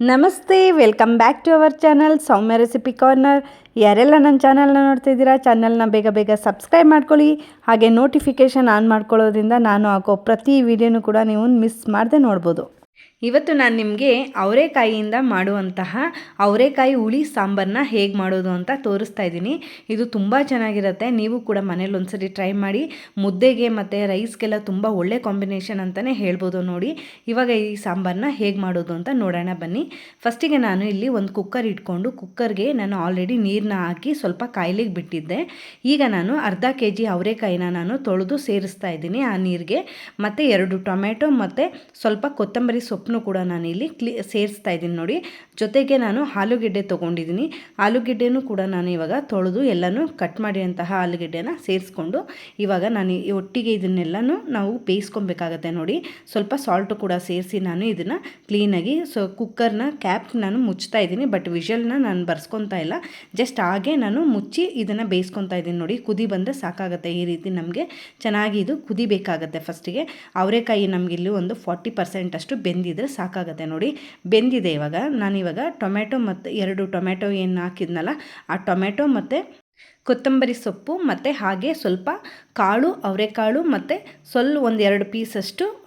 ನಮಸ್ತೆ, welcome back to our channel Soumya recipe corner. ಯಾರೆಲ್ಲ ನನ್ನ ಚಾನಲ್ನ ನೋಡ್ತಿದ್ದೀರಾ, ಚಾನಲ್ನ ಬೇಗ ಬೇಗ ಸಬ್ಸ್ಕ್ರೈಬ್ ಮಾಡ್ಕೊಳ್ಳಿ. ಹಾಗೆ ನೋಟಿಫಿಕೇಷನ್ ಆನ್ ಮಾಡ್ಕೊಳ್ಳೋದ್ರಿಂದ ನಾನು ಹಾಕೋ ಪ್ರತಿ ವಿಡಿಯೋನೂ ಕೂಡ ನೀವು ಮಿಸ್ ಮಾಡದೆ ನೋಡ್ಬೋದು. ಇವತ್ತು ನಾನು ನಿಮಗೆ ಅವರೆಕಾಯಿಯಿಂದ ಮಾಡುವಂತಹ ಅವರೆಕಾಯಿ ಹುಳಿ ಸಾಂಬಾರನ್ನ ಹೇಗೆ ಮಾಡೋದು ಅಂತ ತೋರಿಸ್ತಾ ಇದ್ದೀನಿ. ಇದು ತುಂಬ ಚೆನ್ನಾಗಿರುತ್ತೆ. ನೀವು ಕೂಡ ಮನೇಲಿ ಒಂದ್ಸರಿ ಟ್ರೈ ಮಾಡಿ. ಮುದ್ದೆಗೆ ಮತ್ತು ರೈಸ್ಗೆಲ್ಲ ತುಂಬ ಒಳ್ಳೆ ಕಾಂಬಿನೇಷನ್ ಅಂತಲೇ ಹೇಳ್ಬೋದು ನೋಡಿ. ಇವಾಗ ಈ ಸಾಂಬಾರನ್ನ ಹೇಗೆ ಮಾಡೋದು ಅಂತ ನೋಡೋಣ ಬನ್ನಿ. ಫಸ್ಟಿಗೆ ನಾನು ಇಲ್ಲಿ ಒಂದು ಕುಕ್ಕರ್ ಇಟ್ಕೊಂಡು ಕುಕ್ಕರ್ಗೆ ನಾನು ಆಲ್ರೆಡಿ ನೀರನ್ನ ಹಾಕಿ ಸ್ವಲ್ಪ ಕಾಯ್ಲಿಗೆ ಬಿಟ್ಟಿದ್ದೆ. ಈಗ ನಾನು ಅರ್ಧ ಕೆ ಜಿ ಅವರೆಕಾಯಿನ ನಾನು ತೊಳೆದು ಸೇರಿಸ್ತಾ ಇದ್ದೀನಿ ಆ ನೀರಿಗೆ. ಮತ್ತು ಎರಡು ಟೊಮೆಟೊ ಮತ್ತು ಸ್ವಲ್ಪ ಕೊತ್ತಂಬರಿ ಸೊಪ್ಪು ಕೂಡ ನಾನು ಇಲ್ಲಿ ಕ್ಲಿ, ಸೇರಿಸ್ತಾ ಇದ್ದೀನಿ ನೋಡಿ. ಜೊತೆಗೆ ನಾನು ಆಲೂಗೆಡ್ಡೆ ತೊಗೊಂಡಿದ್ದೀನಿ. ಆಲೂಗೆಡ್ಡೆನೂ ಕೂಡ ನಾನು ಇವಾಗ ತೊಳೆದು ಎಲ್ಲನೂ ಕಟ್ ಮಾಡಿದಂತಹ ಆಲೂಗೆಡ್ಡೆನ ಸೇರಿಸ್ಕೊಂಡು ಇವಾಗ ನಾನು, ಒಟ್ಟಿಗೆ ಇದನ್ನೆಲ್ಲನೂ ನಾವು ಬೇಯಿಸ್ಕೊಬೇಕಾಗತ್ತೆ ನೋಡಿ. ಸ್ವಲ್ಪ ಸಾಲ್ಟು ಕೂಡ ಸೇರಿಸಿ ನಾನು ಇದನ್ನು ಕ್ಲೀನಾಗಿ ಸೊ ಕುಕ್ಕರ್ನ ಕ್ಯಾಪ್ ನಾನು ಮುಚ್ತಾ ಇದ್ದೀನಿ. ಬಟ್ ವಿಷಲ್ನ ನಾನು ಬರ್ಸ್ಕೊತಾ ಇಲ್ಲ. ಜಸ್ಟ್ ಹಾಗೆ ನಾನು ಮುಚ್ಚಿ ಇದನ್ನು ಬೇಯಿಸ್ಕೊತಾ ಇದ್ದೀನಿ ನೋಡಿ. ಕುದಿ ಬಂದರೆ ಸಾಕಾಗುತ್ತೆ ಈ ರೀತಿ ನಮಗೆ. ಚೆನ್ನಾಗಿ ಇದು ಕುದಿಬೇಕಾಗತ್ತೆ ಫಸ್ಟಿಗೆ ಅವರೆಕಾಯಿ ನಮಗಿಲ್ಲಿ ಒಂದು ಫಾರ್ಟಿ ಪರ್ಸೆಂಟ್ ಅಷ್ಟು ಬೆಂದಿದ್ರೆ ಸಾಕಾಗುತ್ತೆ ನೋಡಿ. ಬೆಂದಿದೆ ಇವಾಗ. ನಾನಿವಾಗ ಟೊಮೆಟೊ ಮತ್ತು ಎರಡು ಟೊಮೆಟೊ ಏನು ಹಾಕಿದ್ನಲ್ಲ, ಆ ಟೊಮೆಟೊ ಮತ್ತು ಕೊತ್ತಂಬರಿ ಸೊಪ್ಪು ಮತ್ತು ಹಾಗೆ ಸ್ವಲ್ಪ ಕಾಳು, ಅವರೆಕಾಳು ಮತ್ತು ಸ್ವಲ್ಪ ಒಂದೆರಡು ಪೀಸಷ್ಟು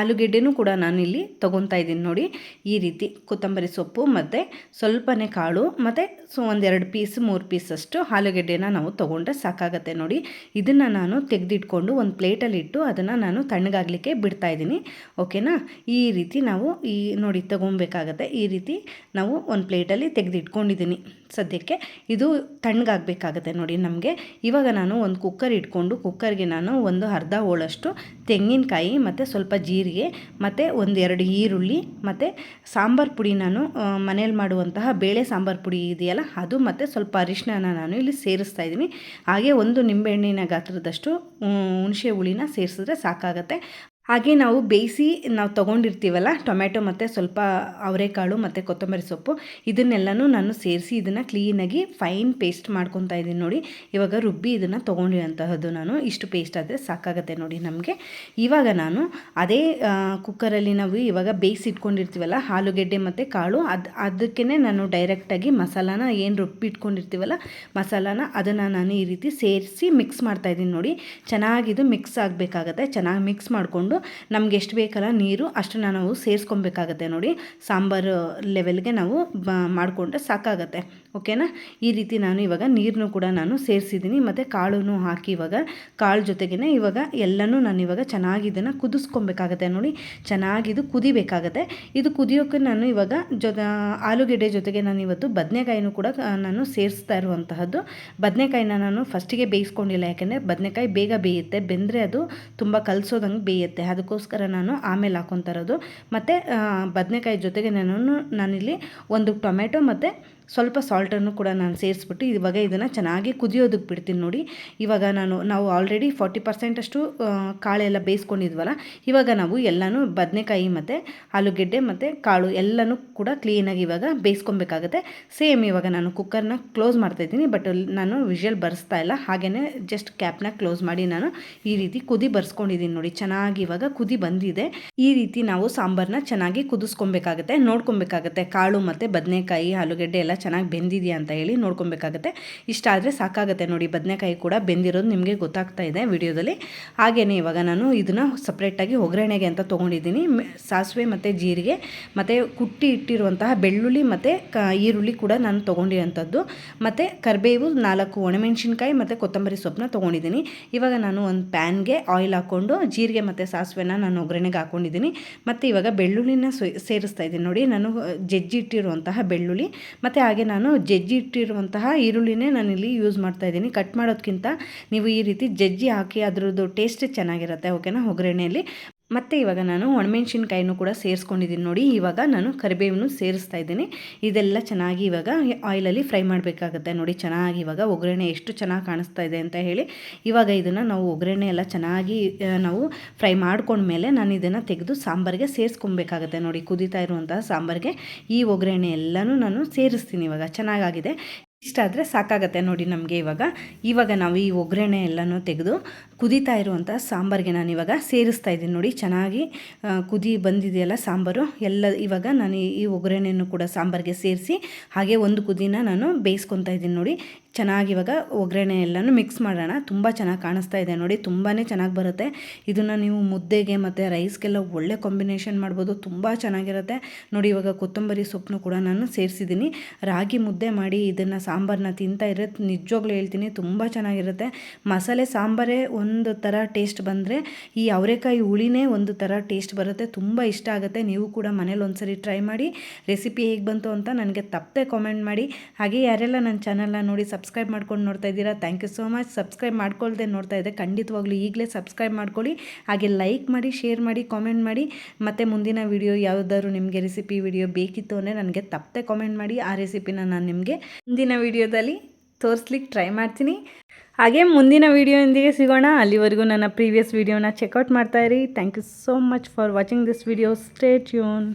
ಆಲೂಗೆಡ್ಡೆನೂ ಕೂಡ ನಾನಿಲ್ಲಿ ತೊಗೊತಾ ಇದ್ದೀನಿ ನೋಡಿ. ಈ ರೀತಿ ಕೊತ್ತಂಬರಿ ಸೊಪ್ಪು ಮತ್ತು ಸ್ವಲ್ಪನೇ ಕಾಳು ಮತ್ತು ಸೊ ಒಂದೆರಡು ಪೀಸ್, ಮೂರು ಪೀಸಷ್ಟು ಆಲೂಗೆಡ್ಡೆನ ನಾವು ತೊಗೊಂಡ್ರೆ ಸಾಕಾಗತ್ತೆ ನೋಡಿ. ಇದನ್ನು ನಾನು ತೆಗೆದಿಟ್ಕೊಂಡು ಒಂದು ಪ್ಲೇಟಲ್ಲಿ ಇಟ್ಟು ಅದನ್ನು ನಾನು ತಣ್ಣಗಾಗಲಿಕ್ಕೆ ಬಿಡ್ತಾ ಇದ್ದೀನಿ. ಓಕೆನಾ? ಈ ರೀತಿ ನಾವು ಈ ನೋಡಿ ತೊಗೊಬೇಕಾಗತ್ತೆ ಈ ರೀತಿ ನಾವು ಒಂದು ಪ್ಲೇಟಲ್ಲಿ ತೆಗೆದಿಟ್ಕೊಂಡಿದ್ದೀನಿ ಸದ್ಯಕ್ಕೆ. ಇದು ತಣ್ಣಗಾಗಬೇಕಾಗತ್ತೆ ನೋಡಿ ನಮಗೆ. ಇವಾಗ ನಾನು ಒಂದು ಕುಕ್ಕರ್ ಇಟ್ಕೊಂಡು ಕುಕ್ಕರ್ಗೆ ನಾನು ಒಂದು ಅರ್ಧ ಹೋಳಷ್ಟು ತೆಂಗಿನಕಾಯಿ ಮತ್ತು ಸ್ವಲ್ಪ ಜೀರಿಗೆ ಮತ್ತು ಒಂದೆರಡು ಈರುಳ್ಳಿ, ಮತ್ತು ಸಾಂಬಾರು ಪುಡಿ ನಾನು ಮನೇಲಿ ಮಾಡುವಂತಹ ಬೇಳೆ ಸಾಂಬಾರು ಪುಡಿ ಇದೆಯಲ್ಲ, ಅದು ಮತ್ತು ಸ್ವಲ್ಪ ಅರಿಶಿನ ನಾನು ಇಲ್ಲಿ ಸೇರಿಸ್ತಾ ಇದ್ದೀನಿ. ಹಾಗೆ ಒಂದು ನಿಂಬೆಹಣ್ಣಿನ ಗಾತ್ರದಷ್ಟು ಹುಣಸೆ ಹುಳಿನ ಸೇರಿಸಿದ್ರೆ ಸಾಕಾಗತ್ತೆ. ಹಾಗೆ ನಾವು ಬೇಯಿಸಿ ನಾವು ತೊಗೊಂಡಿರ್ತೀವಲ್ಲ ಟೊಮೆಟೊ ಮತ್ತು ಸ್ವಲ್ಪ ಅವರೆಕಾಳು ಮತ್ತು ಕೊತ್ತಂಬರಿ ಸೊಪ್ಪು, ಇದನ್ನೆಲ್ಲನೂ ನಾನು ಸೇರಿಸಿ ಇದನ್ನು ಕ್ಲೀನಾಗಿ ಫೈನ್ ಪೇಸ್ಟ್ ಮಾಡ್ಕೊತಾ ಇದ್ದೀನಿ ನೋಡಿ. ಇವಾಗ ರುಬ್ಬಿ ಇದನ್ನು ತೊಗೊಂಡಿರೋಂತಹದ್ದು ನಾನು. ಇಷ್ಟು ಪೇಸ್ಟ್ ಆದರೆ ಸಾಕಾಗುತ್ತೆ ನೋಡಿ ನಮಗೆ. ಇವಾಗ ನಾನು ಅದೇ ಕುಕ್ಕರಲ್ಲಿ ನಾವು ಇವಾಗ ಬೇಯಿಸಿ ಇಟ್ಕೊಂಡಿರ್ತೀವಲ್ಲ, ಆಲೂಗೆಡ್ಡೆ ಮತ್ತು ಕಾಳು, ಅದು ಅದಕ್ಕೇ ನಾನು ಡೈರೆಕ್ಟಾಗಿ ಮಸಾಲಾನ ಏನು ರುಬ್ಬಿ ಇಟ್ಕೊಂಡಿರ್ತೀವಲ್ಲ, ಮಸಾಲಾನ ಅದನ್ನು ನಾನು ಈ ರೀತಿ ಸೇರಿಸಿ ಮಿಕ್ಸ್ ಮಾಡ್ತಾಯಿದ್ದೀನಿ ನೋಡಿ. ಚೆನ್ನಾಗಿದು ಮಿಕ್ಸ್ ಆಗಬೇಕಾಗತ್ತೆ. ಚೆನ್ನಾಗಿ ಮಿಕ್ಸ್ ಮಾಡಿಕೊಂಡು ನಮ್ಗೆ ಎಷ್ಟು ಬೇಕಲ್ಲ ನೀರು ಅಷ್ಟನ್ನು ನಾವು ಸೇರಿಸ್ಕೊಬೇಕಾಗತ್ತೆ ನೋಡಿ. ಸಾಂಬಾರು ಲೆವೆಲ್ಗೆ ನಾವು ಮಾಡಿಕೊಂಡ್ರೆ ಸಾಕಾಗತ್ತೆ. ಓಕೆನಾ? ಈ ರೀತಿ ನಾನು ಇವಾಗ ನೀರನ್ನು ಕೂಡ ನಾನು ಸೇರಿಸಿದ್ದೀನಿ, ಮತ್ತು ಕಾಳು ಹಾಕಿ ಇವಾಗ ಕಾಳು ಜೊತೆಗೇ ಇವಾಗ ಎಲ್ಲನೂ ನಾನು ಇವಾಗ ಚೆನ್ನಾಗಿ ಇದನ್ನು ಕುದಿಸ್ಕೊಬೇಕಾಗತ್ತೆ ನೋಡಿ. ಚೆನ್ನಾಗಿದು ಕುದಿಬೇಕಾಗತ್ತೆ. ಇದು ಕುದಿಯೋಕ್ಕೆ ನಾನು ಇವಾಗ ಜೊತೆ ಆಲೂಗೆಡ್ಡೆ ಜೊತೆಗೆ ನಾನು ಇವತ್ತು ಬದನೆಕಾಯಿನೂ ಕೂಡ ನಾನು ಸೇರಿಸ್ತಾ ಇರುವಂತಹದ್ದು. ಬದನೆಕಾಯಿನ ನಾನು ಫಸ್ಟಿಗೆ ಬೇಯಿಸ್ಕೊಂಡಿಲ್ಲ, ಯಾಕೆಂದರೆ ಬದನೆಕಾಯಿ ಬೇಗ ಬೇಯುತ್ತೆ. ಬೆಂದರೆ ಅದು ತುಂಬ ಕಲಸೋದಂಗೆ ಬೇಯುತ್ತೆ. ಅದಕ್ಕೋಸ್ಕರ ನಾನು ಆಮೇಲೆ ಹಾಕೊತಾ ಇರೋದು ಮತ್ತು ಬದನೆಕಾಯಿ ಜೊತೆಗೆ ನಾನು ನಾನಿಲ್ಲಿ ಒಂದು ಟೊಮೆಟೊ ಮತ್ತು ಸ್ವಲ್ಪ ಸಾಲ್ಟನ್ನು ಕೂಡ ನಾನು ಸೇರಿಸ್ಬಿಟ್ಟು ಇವಾಗ ಇದನ್ನು ಚೆನ್ನಾಗಿ ಕುದಿಯೋದಕ್ಕೆ ಬಿಡ್ತೀನಿ ನೋಡಿ. ಇವಾಗ ನಾನು, ನಾವು ಆಲ್ರೆಡಿ ಫಾರ್ಟಿ ಪರ್ಸೆಂಟಷ್ಟು ಕಾಳೆಲ್ಲ ಬೇಯಿಸ್ಕೊಂಡಿದ್ವಲ್ಲ, ಇವಾಗ ನಾವು ಎಲ್ಲನೂ ಬದನೆಕಾಯಿ ಮತ್ತು ಆಲೂಗೆಡ್ಡೆ ಮತ್ತು ಕಾಳು ಎಲ್ಲನೂ ಕೂಡ ಕ್ಲೀನಾಗಿ ಇವಾಗ ಬೇಯಿಸ್ಕೊಬೇಕಾಗುತ್ತೆ. ಸೇಮ್ ಇವಾಗ ನಾನು ಕುಕ್ಕರ್ನ ಕ್ಲೋಸ್ ಮಾಡ್ತಾಯಿದ್ದೀನಿ ಬಟ್ ನಾನು ವಿಷಲ್ ಬರೆಸ್ತಾ ಇಲ್ಲ. ಹಾಗೆಯೇ ಜಸ್ಟ್ ಕ್ಯಾಪ್ನ ಕ್ಲೋಸ್ ಮಾಡಿ ನಾನು ಈ ರೀತಿ ಕುದಿ ಬರ್ಸ್ಕೊಂಡಿದ್ದೀನಿ ನೋಡಿ. ಚೆನ್ನಾಗಿ ಇವಾಗ ಕುದಿ ಬಂದಿದೆ. ಈ ರೀತಿ ನಾವು ಸಾಂಬಾರನ್ನ ಚೆನ್ನಾಗಿ ಕುದಿಸ್ಕೊಬೇಕಾಗುತ್ತೆ, ನೋಡ್ಕೊಬೇಕಾಗುತ್ತೆ. ಕಾಳು ಮತ್ತು ಬದನೆಕಾಯಿ, ಆಲೂಗೆಡ್ಡೆ ಎಲ್ಲ ಚೆನ್ನಾಗಿ ಬೆಂದಿದೆಯಾ ಅಂತ ಹೇಳಿ ನೋಡ್ಕೊಬೇಕಾಗತ್ತೆ. ಇಷ್ಟ ಆದರೆ ಸಾಕಾಗುತ್ತೆ ನೋಡಿ, ಬದನೆಕಾಯಿ ಕೂಡ ಬೆಂದಿರೋದು ನಿಮಗೆ ಗೊತ್ತಾಗ್ತಾ ಇದೆ ವಿಡಿಯೋದಲ್ಲಿ. ಹಾಗೆಯೇ ಇವಾಗ ನಾನು ಇದನ್ನು ಸಪ್ರೇಟಾಗಿ ಒಗ್ಗರಣೆಗೆ ಅಂತ ತೊಗೊಂಡಿದ್ದೀನಿ. ಸಾಸಿವೆ ಮತ್ತು ಜೀರಿಗೆ, ಮತ್ತು ಕುಟ್ಟಿ ಇಟ್ಟಿರುವಂತಹ ಬೆಳ್ಳುಳ್ಳಿ ಮತ್ತು ಕ ಈರುಳ್ಳಿ ಕೂಡ ನಾನು ತೊಗೊಂಡಿರೋಂಥದ್ದು. ಮತ್ತು ಕರಿಬೇವು ನಾಲ್ಕು ಒಣಮೆಣಸಿನ್ಕಾಯಿ ಮತ್ತು ಕೊತ್ತಂಬರಿ ಸೊಪ್ಪನ್ನ ತೊಗೊಂಡಿದ್ದೀನಿ. ಇವಾಗ ನಾನು ಒಂದು ಪ್ಯಾನ್ಗೆ ಆಯಿಲ್ ಹಾಕ್ಕೊಂಡು ಜೀರಿಗೆ ಮತ್ತು ಸಾಸಿವೆನ ನಾನು ಒಗ್ಗರಣೆಗೆ ಹಾಕ್ಕೊಂಡಿದ್ದೀನಿ ಮತ್ತು ಇವಾಗ ಬೆಳ್ಳುಳ್ಳಿನ ಸೇರಿಸ್ತಾ ಇದ್ದೀನಿ ನೋಡಿ, ನಾನು ಜಜ್ಜಿ ಇಟ್ಟಿರುವಂತಹ ಬೆಳ್ಳುಳ್ಳಿ, ಮತ್ತು ಹಾಗೆ ನಾನು ಜಜ್ಜಿ ಇಟ್ಟಿರುವಂತಹ ಈರುಳ್ಳಿನೇ ನಾನಿಲ್ಲಿ ಯೂಸ್ ಮಾಡ್ತಾ ಇದ್ದೀನಿ. ಕಟ್ ಮಾಡೋದಕ್ಕಿಂತ ನೀವು ಈ ರೀತಿ ಜಜ್ಜಿ ಹಾಕಿ ಅದರದ್ದು ಟೇಸ್ಟ್ ಚೆನ್ನಾಗಿರುತ್ತೆ ಓಕೆನಾ ಒಗ್ಗರಣೆಯಲ್ಲಿ. ಮತ್ತು ಇವಾಗ ನಾನು ಒಣಮೆಣ್ಸಿನ್ಕಾಯಿನೂ ಕೂಡ ಸೇರಿಸ್ಕೊಂಡಿದ್ದೀನಿ ನೋಡಿ. ಇವಾಗ ನಾನು ಕರಿಬೇವನ್ನು ಸೇರಿಸ್ತಾ ಇದ್ದೀನಿ. ಇದೆಲ್ಲ ಚೆನ್ನಾಗಿ ಇವಾಗ ಆಯಿಲಲ್ಲಿ ಫ್ರೈ ಮಾಡಬೇಕಾಗುತ್ತೆ ನೋಡಿ. ಚೆನ್ನಾಗಿ ಇವಾಗ ಒಗ್ಗರಣೆ ಎಷ್ಟು ಚೆನ್ನಾಗಿ ಕಾಣಿಸ್ತಾ ಇದೆ ಅಂತ ಹೇಳಿ. ಇವಾಗ ಇದನ್ನು ನಾವು ಒಗ್ಗರಣೆ ಎಲ್ಲ ಚೆನ್ನಾಗಿ ನಾವು ಫ್ರೈ ಮಾಡ್ಕೊಂಡ್ಮೇಲೆ ನಾನು ಇದನ್ನು ತೆಗೆದು ಸಾಂಬಾರಿಗೆ ಸೇರಿಸ್ಕೊಬೇಕಾಗತ್ತೆ ನೋಡಿ. ಕುದೀತಾ ಇರುವಂತಹ ಸಾಂಬಾರಿಗೆ ಈ ಒಗ್ಗರಣೆ ಎಲ್ಲನೂ ನಾನು ಸೇರಿಸ್ತೀನಿ ಇವಾಗ. ಚೆನ್ನಾಗಾಗಿದೆ. ಇಷ್ಟ ಆದರೆ ಸಾಕಾಗತ್ತೆ ನೋಡಿ ನಮಗೆ ಇವಾಗ. ಇವಾಗ ನಾವು ಈ ಒಗ್ಗರಣೆ ಎಲ್ಲನೂ ತೆಗೆದು ಕುದೀತಾ ಇರುವಂಥ ಸಾಂಬಾರಿಗೆ ನಾನು ಇವಾಗ ಸೇರಿಸ್ತಾ ಇದ್ದೀನಿ ನೋಡಿ. ಚೆನ್ನಾಗಿ ಕುದಿ ಬಂದಿದೆಯಲ್ಲ ಸಾಂಬಾರು. ಎಲ್ಲ ಇವಾಗ ನಾನು ಈ ಒಗ್ಗರಣೆಯನ್ನು ಕೂಡ ಸಾಂಬಾರಿಗೆ ಸೇರಿಸಿ ಹಾಗೆ ಒಂದು ಕುದಿನ ನಾನು ಬೇಯಿಸ್ಕೊತಾ ಇದ್ದೀನಿ ನೋಡಿ. ಚೆನ್ನಾಗಿ ಇವಾಗ ಒಗ್ಗರಣೆ ಎಲ್ಲನೂ ಮಿಕ್ಸ್ ಮಾಡೋಣ. ತುಂಬ ಚೆನ್ನಾಗಿ ಕಾಣಿಸ್ತಾ ಇದೆ ನೋಡಿ ತುಂಬಾ ಚೆನ್ನಾಗಿ ಬರುತ್ತೆ. ಇದನ್ನು ನೀವು ಮುದ್ದೆಗೆ ಮತ್ತು ರೈಸ್ಗೆಲ್ಲ ಒಳ್ಳೆ ಕಾಂಬಿನೇಷನ್ ಮಾಡ್ಬೋದು, ತುಂಬ ಚೆನ್ನಾಗಿರುತ್ತೆ. ನೋಡಿ, ಇವಾಗ ಕೊತ್ತಂಬರಿ ಸೊಪ್ಪನ್ನು ಕೂಡ ನಾನು ಸೇರಿಸಿದ್ದೀನಿ. ರಾಗಿ ಮುದ್ದೆ ಮಾಡಿ ಇದನ್ನು ಸಾಂಬಾರನ್ನ ತಿಂತಾ ಇದ್ರೆ ನಿಜವಾಗ್ಲೂ ಹೇಳ್ತೀನಿ, ತುಂಬ ಚೆನ್ನಾಗಿರುತ್ತೆ. ಮಸಾಲೆ ಸಾಂಬಾರೇ ಒಂದು ಥರ ಟೇಸ್ಟ್ ಬಂದರೆ, ಈ ಅವರೆಕಾಯಿ ಹುಳಿನೇ ಒಂದು ಥರ ಟೇಸ್ಟ್ ಬರುತ್ತೆ, ತುಂಬ ಇಷ್ಟ ಆಗುತ್ತೆ. ನೀವು ಕೂಡ ಮನೇಲಿ ಒಂದ್ಸರಿ ಟ್ರೈ ಮಾಡಿ ರೆಸಿಪಿ ಹೇಗೆ ಬಂತು ಅಂತ ನನಗೆ ತಪ್ಪದೆ ಕಾಮೆಂಟ್ ಮಾಡಿ. ಹಾಗೆ ಯಾರೆಲ್ಲ ನನ್ನ ಚಾನಲ್ನ ನೋಡಿ ಸಬ್ಸ್ಕ್ರೈಬ್ ಮಾಡ್ಕೊಂಡು ನೋಡ್ತಾ ಇದ್ದೀರಾ? Thank you so much subscribe ಮಾಡ್ಕೊಳ್ಳದೆ ನೋಡ್ತಾ ಇದ್ದೆ. ಖಂಡಿತವಾಗ್ಲೂ ಈಗಲೇ ಸಬ್ಸ್ಕ್ರೈಬ್ ಮಾಡ್ಕೊಳ್ಳಿ. ಹಾಗೆ ಲೈಕ್ ಮಾಡಿ ಶೇರ್ ಮಾಡಿ ಕಾಮೆಂಟ್ ಮಾಡಿ. ಮತ್ತು ಮುಂದಿನ ವಿಡಿಯೋ ಯಾವುದಾದ್ರು ನಿಮಗೆ ರೆಸಿಪಿ ವಿಡಿಯೋ ಬೇಕಿತ್ತು ಅಂದರೆ ನನಗೆ ತಪ್ಪದೆ ಕಾಮೆಂಟ್ ಮಾಡಿ. ಆ ರೆಸಿಪಿನ ನಾನು ನಿಮಗೆ ಮುಂದಿನ ವಿಡಿಯೋದಲ್ಲಿ ತೋರಿಸ್ಲಿಕ್ಕೆ ಟ್ರೈ ಮಾಡ್ತೀನಿ. ಹಾಗೆ ಮುಂದಿನ ವಿಡಿಯೋದೊಂದಿಗೆ ಸಿಗೋಣ. ಅಲ್ಲಿವರೆಗೂ ನನ್ನ ಪ್ರೀವಿಯಸ್ ವಿಡಿಯೋನ check out ಮಾಡ್ತಾಯಿರಿ thank you so much for watching this video stay tuned